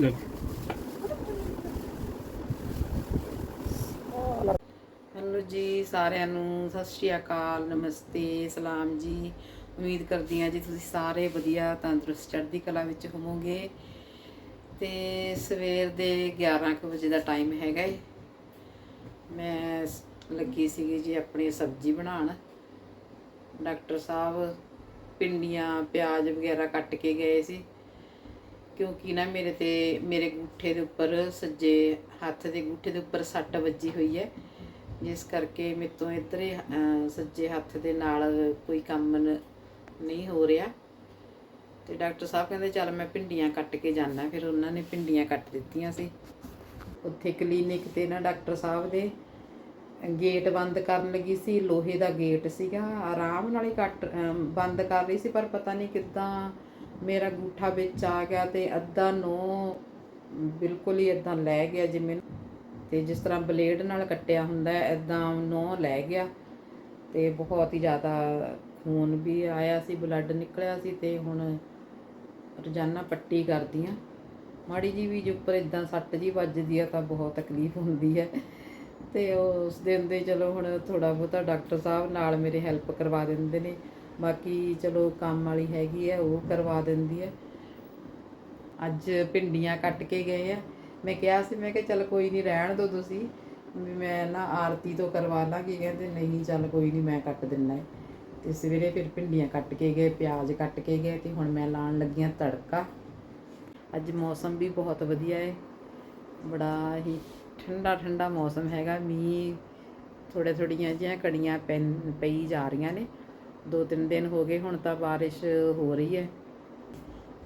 ਲੈ ਹੈਲੋ ਜੀ, ਸਾਰਿਆਂ ਨੂੰ ਸਤਿ ਸ਼੍ਰੀ ਅਕਾਲ, ਨਮਸਤੇ, ਸਲਾਮ ਜੀ। ਉਮੀਦ ਕਰਦੀ ਹਾਂ ਜੀ ਤੁਸੀਂ ਸਾਰੇ ਵਧੀਆ, ਤੰਦਰੁਸਤ, ਚੜ੍ਹਦੀ ਕਲਾ ਵਿੱਚ ਹੋਵੋਗੇ। ਤੇ ਸਵੇਰ ਦੇ 11 ਕੁ ਵਜੇ ਦਾ ਟਾਈਮ ਹੈਗਾ ਏ। ਮੈਂ ਲੱਗੀ ਸੀਗੀ ਜੀ ਆਪਣੀ ਸਬਜ਼ੀ ਬਣਾਉਣ। ਡਾਕਟਰ ਸਾਹਿਬ ਪਿੰਡੀਆਂ ਪਿਆਜ਼ ਵਗੈਰਾ ਕੱਟ ਕੇ ਗਏ ਸੀ। ਕਿਉਂਕਿ ਨਾ ਮੇਰੇ ਤੇ, ਮੇਰੇ ਗੁੱਠੇ ਦੇ ਉੱਪਰ ਸੱਜੇ ਹੱਥ ਦੇ ਗੁੱਠੇ ਦੇ ਉੱਪਰ ਸੱਟ ਵੱਜੀ ਹੋਈ ਹੈ। ਜਿਸ ਕਰਕੇ ਮੇਰੇ ਤੋਂ ਇੱਧਰੇ ਸੱਜੇ ਹੱਥ ਦੇ ਨਾਲ ਕੋਈ ਕੰਮ ਨਹੀਂ ਹੋ ਰਿਹਾ। ਤੇ ਡਾਕਟਰ ਸਾਹਿਬ ਕਹਿੰਦੇ, ਚੱਲ ਮੈਂ ਭਿੰਡੀਆਂ ਕੱਟ ਕੇ ਜਾਣਾ ਫਿਰ ਉਹਨਾਂ ਨੇ ਭਿੰਡੀਆਂ ਕੱਟ ਦਿੱਤੀਆਂ ਸੀ। ਉੱਥੇ ਕਲੀਨਿਕ ਤੇ ਨਾ ਡਾਕਟਰ ਸਾਹਿਬ ਦੇ ਗੇਟ ਬੰਦ ਕਰਨ ਲੱਗੀ ਸੀ। ਲੋਹੇ ਦਾ ਗੇਟ ਸੀਗਾ। ਆਰਾਮ ਨਾਲ ਹੀ ਕੱਟ ਬੰਦ ਕਰ ਰਹੀ ਸੀ, ਪਰ ਪਤਾ ਨਹੀਂ ਕਿੱਦਾਂ ਮੇਰਾ ਗੂਠਾ ਵਿੱਚ ਆ ਗਿਆ ਤੇ ਅੱਧਾ ਨੋ ਬਿਲਕੁਲ ਹੀ ਇਦਾਂ ਲੈ ਗਿਆ ਜਿਵੇਂ ਤੇ ਜਿਸ ਤਰ੍ਹਾਂ ਬਲੇਡ ਨਾਲ ਕੱਟਿਆ ਹੁੰਦਾ ਹੈ ਇਦਾਂ ਨੋ ਲੈ ਗਿਆ ਤੇ ਬਹੁਤ ਹੀ ਜ਼ਿਆਦਾ ਖੂਨ ਵੀ ਆਇਆ ਸੀ ਬਲੱਡ ਨਿਕਲਿਆ ਸੀ ਤੇ ਹੁਣ ਰੋਜ਼ਾਨਾ ਪੱਟੀ ਕਰਦੀ ਆ ਮਾੜੀ ਜੀ ਵੀ ਜੇ ਉੱਪਰ ਇਦਾਂ ਸੱਟ ਜੀ ਵੱਜਦੀ ਆ ਤਾਂ ਬਹੁਤ ਤਕਲੀਫ ਹੁੰਦੀ ਹੈ। ਤੇ ਉਸ ਦਿਨ ਦੇ ਚਲੋ ਹੁਣ ਥੋੜਾ ਬਹੁਤਾ ਡਾਕਟਰ ਸਾਹਿਬ ਨਾਲ ਮੇਰੇ ਹੈਲਪ ਕਰਵਾ ਦਿੰਦੇ ਨੇ। ਬਾਕੀ ਚਲੋ ਕੰਮ ਵਾਲੀ ਹੈਗੀ ਹੈ ਉਹ ਕਰਵਾ ਦਿੰਦੀ ਹੈ ਅੱਜ ਭਿੰਡੀਆਂ ਕੱਟ ਕੇ ਗਏ ਆ। ਮੈਂ ਕਿਹਾ ਸੀ, ਮੈਂ ਕਿਹਾ ਚੱਲ ਕੋਈ ਨਹੀਂ ਰਹਿਣ ਦਿਓ ਤੁਸੀਂ, ਵੀ ਮੈਂ ਨਾ ਆਰਤੀ ਤੋਂ ਕਰਵਾ ਲਾਂਗੀ। ਕਹਿੰਦੇ ਨਹੀਂ, ਚੱਲ ਕੋਈ ਨਹੀਂ ਮੈਂ ਕੱਟ ਦਿੰਦਾ ਹੈ ਤੇ ਸਵੇਰੇ ਫਿਰ ਭਿੰਡੀਆਂ ਕੱਟ ਕੇ ਗਏ, ਪਿਆਜ਼ ਕੱਟ ਕੇ ਗਏ ਤੇ ਹੁਣ ਮੈਂ ਲਾਉਣ ਲੱਗੀਆਂ ਤੜਕਾ। ਅੱਜ ਮੌਸਮ ਵੀ ਬਹੁਤ ਵਧੀਆ ਹੈ ਬੜਾ ਹੀ ਠੰਡਾ ਠੰਡਾ ਮੌਸਮ ਹੈਗਾ। ਮੀਂਹ ਥੋੜੇ ਥੋੜੀਆਂ ਜਿਹੀਆਂ ਕੜੀਆਂ ਪੈਨ ਪਈ ਜਾ ਰਹੀਆਂ ਨੇ। ਦੋ ਤਿੰਨ ਦਿਨ ਹੋ ਗਏ, ਹੁਣ ਤਾਂ ਬਾਰਿਸ਼ ਹੋ ਰਹੀ ਹੈ।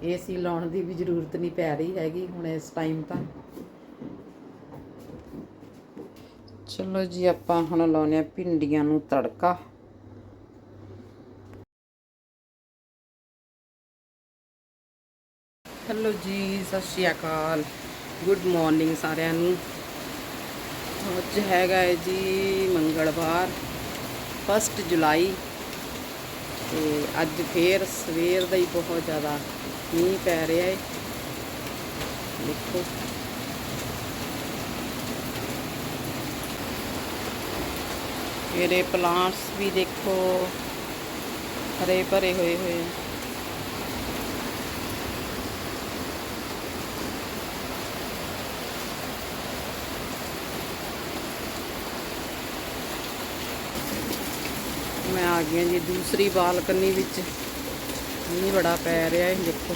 ਏਸੀ ਲਾਉਣ ਦੀ ਵੀ ਜ਼ਰੂਰਤ ਨਹੀਂ ਪੈ ਰਹੀ ਹੈਗੀ ਹੁਣ ਇਸ ਟਾਈਮ ਤਾਂ। ਚਲੋ ਜੀ, ਆਪਾਂ ਹੁਣ ਲਾਉਨੇ ਆ ਭਿੰਡੀਆਂ ਨੂੰ ਤੜਕਾ। ਹੈਲੋ ਜੀ, ਸਤਿ ਸ਼੍ਰੀ ਅਕਾਲ। ਗੁੱਡ ਮਾਰਨਿੰਗ ਸਾਰਿਆਂ ਨੂੰ। ਅੱਜ ਹੈਗਾ ਹੈ ਜੀ ਮੰਗਲਵਾਰ 1 ਜੁਲਾਈ ਤੇ ਅੱਜ ਫੇਰ ਸਵੇਰ ਦਾ ਹੀ ਬਹੁਤ ਜ਼ਿਆਦਾ ਮੀਂਹ ਪੈ ਰਿਹਾ ਹੈ ਦੇਖੋ। ਮੇਰੇ ਪਲਾਂਟਸ ਵੀ ਦੇਖੋ, ਹਰੇ ਭਰੇ ਹੋਏ ਹੋਏ ਆ। ਮੈਂ ਆ ਗਈ ਜੀ ਦੂਸਰੀ ਬਾਲਕਨੀ ਵਿੱਚ। ਮੀਂਹ ਬੜਾ ਪੈ ਰਿਹਾ ਹੈ ਦੇਖੋ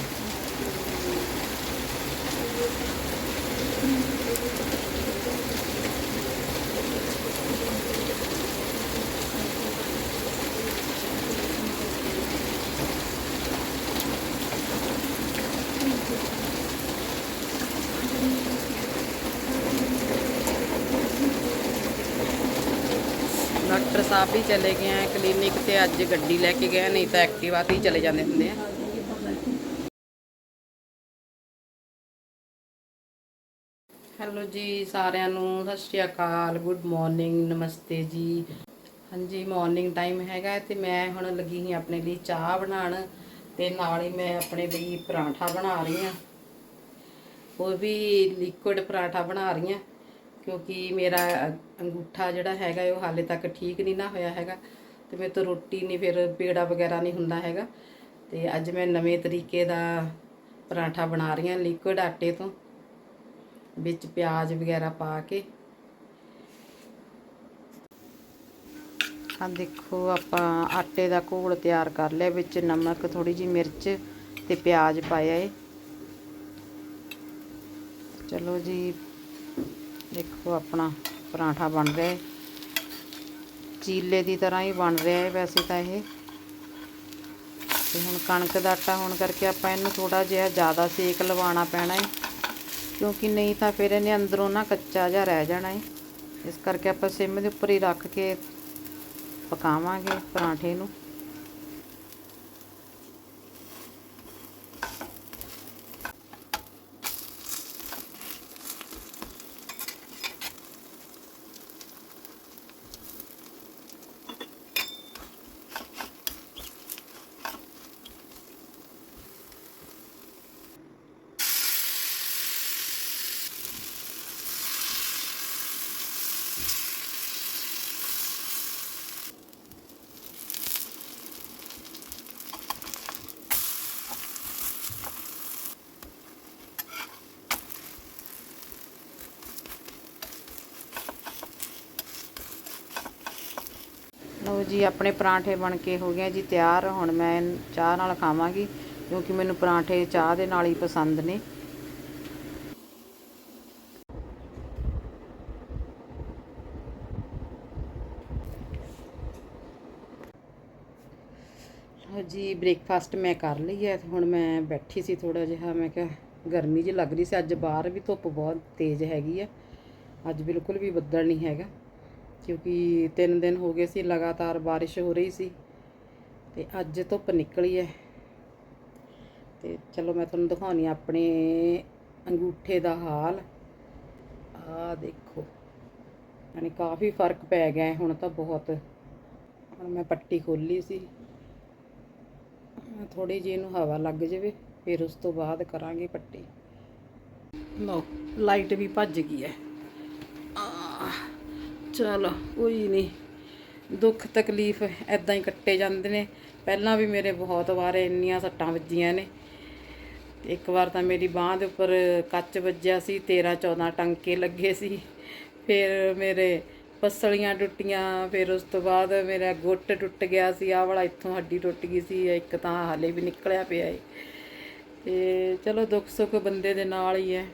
ਡਾਕਟਰ ਸਾਹਿਬ ਵੀ ਚਲੇ ਗਏ ਆ ਕਲੀਨਿਕ ਤੇ ਅੱਜ ਗੱਡੀ ਲੈ ਕੇ ਗਏ ਨਹੀਂ ਤਾਂ ਐਕਟਿਵਾ ਤੇ ਹੀ ਚਲੇ ਜਾਂਦੇ ਹੁੰਦੇ ਆ। ਹੈਲੋ ਜੀ, ਸਾਰਿਆਂ ਨੂੰ ਸਤਿ ਸ਼੍ਰੀ ਅਕਾਲ ਗੁੱਡ ਮਾਰਨਿੰਗ ਨਮਸਤੇ ਜੀ। ਹਾਂਜੀ ਮਾਰਨਿੰਗ ਟਾਈਮ ਹੈਗਾ ਤੇ ਮੈਂ ਹੁਣ ਲੱਗੀ ਸੀ ਆਪਣੇ ਲਈ ਚਾਹ ਬਣਾਉਣ ਤੇ ਨਾਲ ਹੀ ਮੈਂ ਆਪਣੇ ਲਈ ਪਰਾਂਠਾ ਬਣਾ ਰਹੀ ਹਾਂ। ਉਹ ਵੀ ਲਿਕੁਇਡ ਪਰਾਂਠਾ ਬਣਾ ਰਹੀ ਹਾਂ। ਕਿਉਂਕਿ ਮੇਰਾ ਅੰਗੂਠਾ ਜਿਹੜਾ ਹੈਗਾ ਉਹ ਹਾਲੇ ਤੱਕ ਠੀਕ ਨਹੀਂ ਨਾ ਹੋਇਆ ਹੈਗਾ ਤੇ ਮੇਰੇ ਤੋਂ ਰੋਟੀ ਨਹੀਂ, ਫਿਰ ਪੇੜਾ ਵਗੈਰਾ ਨਹੀਂ ਹੁੰਦਾ ਹੈਗਾ। ਤੇ ਅੱਜ ਮੈਂ ਨਵੇਂ ਤਰੀਕੇ ਦਾ ਪਰਾਂਠਾ ਬਣਾ ਰਹੀ ਹਾਂ ਲਿਕੁਇਡ ਆਟੇ ਤੋਂ, ਵਿੱਚ ਪਿਆਜ਼ ਵਗੈਰਾ ਪਾ ਕੇ। ਆ ਦੇਖੋ, ਆਪਾਂ ਆਟੇ ਦਾ ਘੋਲ ਤਿਆਰ ਕਰ ਲਿਆ, ਵਿੱਚ ਨਮਕ ਥੋੜੀ ਜੀ ਮਿਰਚ ਤੇ ਪਿਆਜ਼ ਪਾਇਆ ਏ। ਚਲੋ ਜੀ ਦੇਖੋ ਆਪਣਾ ਪਰਾਂਠਾ ਬਣ ਰਿਹਾ ਹੈ। ਚੀਲੇ ਦੀ ਤਰ੍ਹਾਂ ਹੀ ਬਣ ਰਿਹਾ ਹੈ ਵੈਸੇ ਤਾਂ ਇਹ। ਤੇ ਹੁਣ ਕਣਕ ਦਾ ਆਟਾ ਹੋਣ ਕਰਕੇ ਆਪਾਂ ਇਹਨੂੰ ਥੋੜਾ ਜਿਹਾ ਜ਼ਿਆਦਾ ਸੇਕ ਲਵਾਉਣਾ ਪੈਣਾ ਹੈ। ਕਿਉਂਕਿ ਨਹੀਂ ਤਾਂ ਫਿਰ ਇਹਨੇ ਅੰਦਰੋਂ ਨਾ ਕੱਚਾ ਜਿਹਾ ਰਹਿ ਜਾਣਾ ਹੈ। ਇਸ ਕਰਕੇ ਆਪਾਂ ਸਿਮ ਦੇ ਉੱਪਰ ਹੀ ਰੱਖ ਕੇ ਪਕਾਵਾਂਗੇ ਪਰਾਂਠੇ ਨੂੰ। ਲਓ ਜੀ, ਆਪਣੇ ਪਰਾਂਠੇ ਬਣ ਕੇ ਹੋ ਗਏ ਜੀ, ਤਿਆਰ। ਹੁਣ ਮੈਂ ਚਾਹ ਨਾਲ ਖਾਵਾਂਗੀ, ਕਿਉਂਕਿ ਮੈਨੂੰ ਪਰਾਂਠੇ ਚਾਹ ਦੇ ਨਾਲ ਹੀ ਪਸੰਦ ਨੇ। ਜੀ ਬ੍ਰੇਕਫਾਸਟ ਮੈਂ ਕਰ ਲਈ ਹੈ। ਹੁਣ ਮੈਂ ਬੈਠੀ ਸੀ ਥੋੜਾ ਜਿਹਾ, ਮੈਂ ਕਿਹਾ ਗਰਮੀ ਜਿਹੀ ਲੱਗ ਰਹੀ ਸੀ। ਅੱਜ ਬਾਹਰ ਵੀ ਧੁੱਪ ਬਹੁਤ ਤੇਜ਼ ਹੈਗੀ ਆ। ਅੱਜ ਬਿਲਕੁਲ ਵੀ ਬੱਦਲ ਨਹੀਂ ਹੈਗਾ। ਕਿਉਂਕਿ ਤਿੰਨ ਦਿਨ ਹੋ ਗਏ ਸੀ ਲਗਾਤਾਰ ਬਾਰਿਸ਼ ਹੋ ਰਹੀ ਸੀ ਤੇ ਅੱਜ ਧੁੱਪ ਨਿਕਲੀ ਹੈ। ਤੇ ਚਲੋ ਮੈਂ ਤੁਹਾਨੂੰ ਦਿਖਾਉਣੀ ਆਪਣੇ ਅੰਗੂਠੇ ਦਾ ਹਾਲ। ਆ ਦੇਖੋ ਯਾਨੀ ਕਾਫੀ ਫ਼ਰਕ ਪੈ ਗਿਆ ਹੁਣ ਤਾਂ ਬਹੁਤ। ਹੁਣ ਮੈਂ ਪੱਟੀ ਖੋਲੀ ਸੀ। ਥੋੜੀ ਜਿਹੀ ਇਹਨੂੰ ਹਵਾ ਲੱਗ ਜਾਵੇ ਫਿਰ ਉਸ ਤੋਂ ਬਾਅਦ ਕਰਾਂਗੇ ਪੱਟੀ। ਲਓ ਲਾਈਟ ਵੀ ਭੱਜ ਗਈ ਹੈ। ਆਹ, ਚਲੋ, ਕੋਈ ਨਹੀਂ ਦੁੱਖ, ਤਕਲੀਫ ਐਦਾਂ ਹੀ ਕੱਟੇ ਜਾਂਦੇ ਨੇ। ਪਹਿਲਾਂ ਵੀ ਮੇਰੇ ਬਹੁਤ ਵਾਰ ਇੰਨੀਆਂ ਸੱਟਾਂ ਵੱਜੀਆਂ ਨੇ। ਇੱਕ ਵਾਰ ਤਾਂ ਮੇਰੀ ਬਾਹ ਦੇ ਉੱਪਰ ਕੱਚ ਵੱਜਿਆ ਸੀ 13 14 ਟੰਕੇ ਲੱਗੇ ਸੀ। ਫਿਰ ਮੇਰੇ ਪਸਲੀਆਂ ਟੁੱਟੀਆਂ, ਫਿਰ ਉਸ ਤੋਂ ਬਾਅਦ ਮੇਰਾ ਗੁੱਟ ਟੁੱਟ ਗਿਆ ਸੀ। ਆਹ ਵਾਲਾ ਇੱਥੋਂ ਹੱਡੀ ਟੁੱਟ ਗਈ ਸੀ, ਇੱਕ ਤਾਂ ਹਾਲੇ ਵੀ ਨਿਕਲਿਆ ਪਿਆ ਏ। ਤੇ ਚਲੋ, ਦੁੱਖ, ਸੁੱਖ ਬੰਦੇ ਦੇ ਨਾਲ ਹੀ ਹੈ।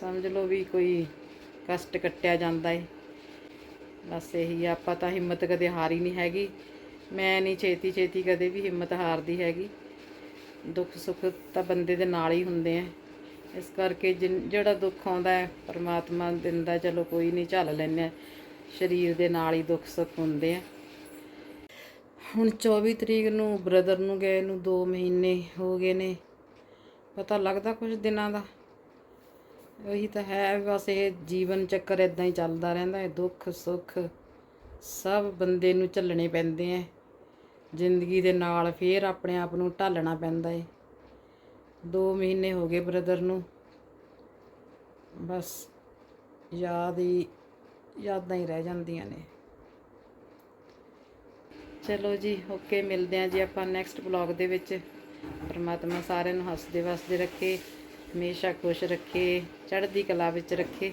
ਸਮਝ ਲਓ ਵੀ ਕੋਈ ਕਸ਼ਟ ਕੱਟਿਆ ਜਾਂਦਾ ਏ। ਬਸ ਇਹੀ ਆ, ਆਪਾਂ ਤਾਂ ਹਿੰਮਤ ਕਦੇ ਹਾਰੀ ਨਹੀਂ ਹੈਗੀ। ਮੈਂ ਨਹੀਂ ਛੇਤੀ ਛੇਤੀ ਕਦੇ ਵੀ ਹਿੰਮਤ ਹਾਰਦੀ ਹੈਗੀ। ਦੁੱਖ ਸੁੱਖ ਤਾਂ ਬੰਦੇ ਦੇ ਨਾਲ ਹੀ ਹੁੰਦੇ ਆ। ਇਸ ਕਰਕੇ ਜਿਨ- ਜਿਹੜਾ ਦੁੱਖ ਆਉਂਦਾ ਹੈ ਪਰਮਾਤਮਾ ਦਿੰਦਾ ਚਲੋ ਕੋਈ ਨਹੀਂ ਝੱਲ ਲੈਂਦੇ ਸਰੀਰ ਦੇ ਨਾਲ ਹੀ ਦੁੱਖ ਸੁੱਖ ਹੁੰਦੇ ਆ। ਹੁਣ 24 ਤਰੀਕ ਨੂੰ ਬ੍ਰਦਰ ਨੂੰ ਗਏ ਨੂੰ 2 ਮਹੀਨੇ ਹੋ ਗਏ ਨੇ। ਪਤਾ ਲੱਗਦਾ ਕੁਝ ਦਿਨਾਂ ਦਾ। ਉਹੀ ਤਾਂ ਹੈ, ਬਸ ਇਹ ਜੀਵਨ ਚੱਕਰ ਇਦਾਂ ਹੀ ਚੱਲਦਾ ਰਹਿੰਦਾ ਹੈ, ਦੁੱਖ, ਸੁੱਖ ਸਭ ਬੰਦੇ ਨੂੰ ਝੱਲਣੇ ਪੈਂਦੇ ਆ ਜ਼ਿੰਦਗੀ ਦੇ ਨਾਲ ਫੇਰ ਆਪਣੇ ਆਪ ਨੂੰ ਢਾਲਣਾ ਪੈਂਦਾ ਏ 2 ਮਹੀਨੇ ਹੋ ਗਏ ਬ੍ਰਦਰ ਨੂੰ। ਬਸ ਯਾਦ ਹੀ, ਯਾਦਾਂ ਹੀ ਰਹਿ ਜਾਂਦੀਆਂ ਨੇ। ਚਲੋ ਜੀ ਓਕੇ ਮਿਲਦੇ ਹਾਂ ਜੀ ਆਪਾਂ ਨੈਕਸਟ ਬਲੌਗ ਦੇ ਵਿੱਚ। ਪਰਮਾਤਮਾ ਸਾਰਿਆਂ ਨੂੰ ਹੱਸਦੇ ਵਸਦੇ ਰੱਖੇ। ਹਮੇਸ਼ਾ ਖੁਸ਼ ਰੱਖੇ ਚੜ੍ਹਦੀ ਕਲਾ ਵਿੱਚ ਰੱਖੇ।